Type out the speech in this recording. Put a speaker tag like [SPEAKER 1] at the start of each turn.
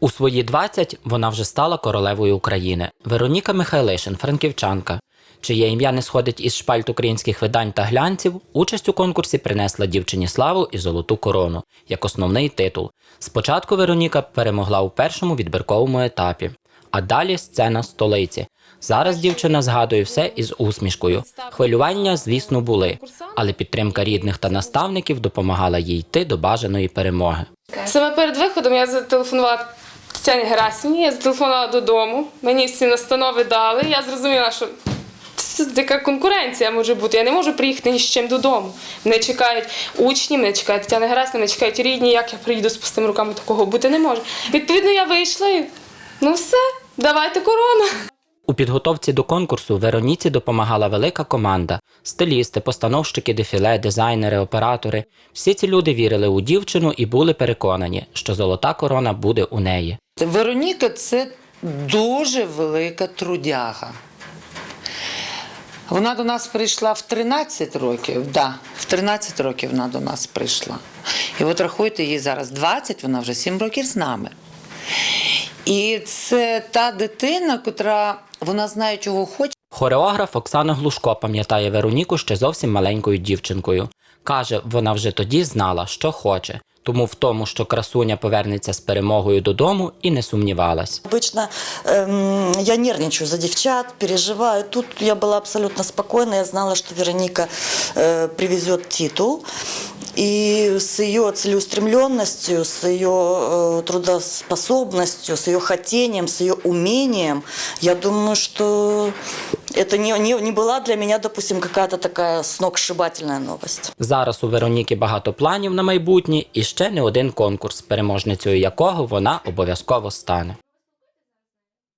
[SPEAKER 1] У свої 20 вона вже стала королевою України. Вероніка Михайлишин, франківчанка, чиє ім'я не сходить із шпальт українських видань та глянців, участь у конкурсі принесла дівчині славу і золоту корону як основний титул. Спочатку Вероніка перемогла у першому відбірковому етапі, а далі сцена столиці. Зараз дівчина згадує все із усмішкою. Хвилювання, звісно, були, але підтримка рідних та наставників допомагала їй йти до бажаної перемоги.
[SPEAKER 2] Саме перед виходом я зателефонувала Тетяні Герасіні, я зателефонувала додому, мені всі настанови дали. Я зрозуміла, що це така конкуренція може бути. Я не можу приїхати ні з чим додому. Мене чекають учні, мене чекає Тетяна Герасіна, мене чекають рідні, як я приїду з пустими руками, такого бути не може. Відповідно, я вийшла і ну все, давайте корону.
[SPEAKER 1] У підготовці до конкурсу Вероніці допомагала велика команда: стилісти, постановщики дефіле, дизайнери, оператори. Всі ці люди вірили у дівчину і були переконані, що золота корона буде у неї.
[SPEAKER 3] Вероніка це дуже велика трудяга. Вона до нас прийшла в 13 років. Да, в 13 років вона до нас прийшла. І от рахуйте, їй зараз 20, вона вже 7 років з нами. І це та дитина, котра вона знає, чого хоче.
[SPEAKER 1] Хореограф Оксана Глушко пам'ятає Вероніку ще зовсім маленькою дівчинкою. Каже, вона вже тоді знала, що хоче, тому в тому, що красуня повернеться з перемогою додому, і не сумнівалась.
[SPEAKER 4] Обычно эм, я нервничаю за девчат, переживаю. Тут я была абсолютно спокойна. Я знала, что Вероника э, привезет титул. И с ее целеустремленностью, с ее э, трудоспособностью, с ее хотением, с ее умением, я думаю, что это не, не, не была для меня, допустим, какая-то такая сногсшибательная новость.
[SPEAKER 1] Зараз у Вероніки багато планів на майбутнє і ще не один конкурс, переможницею якого вона обов'язково стане.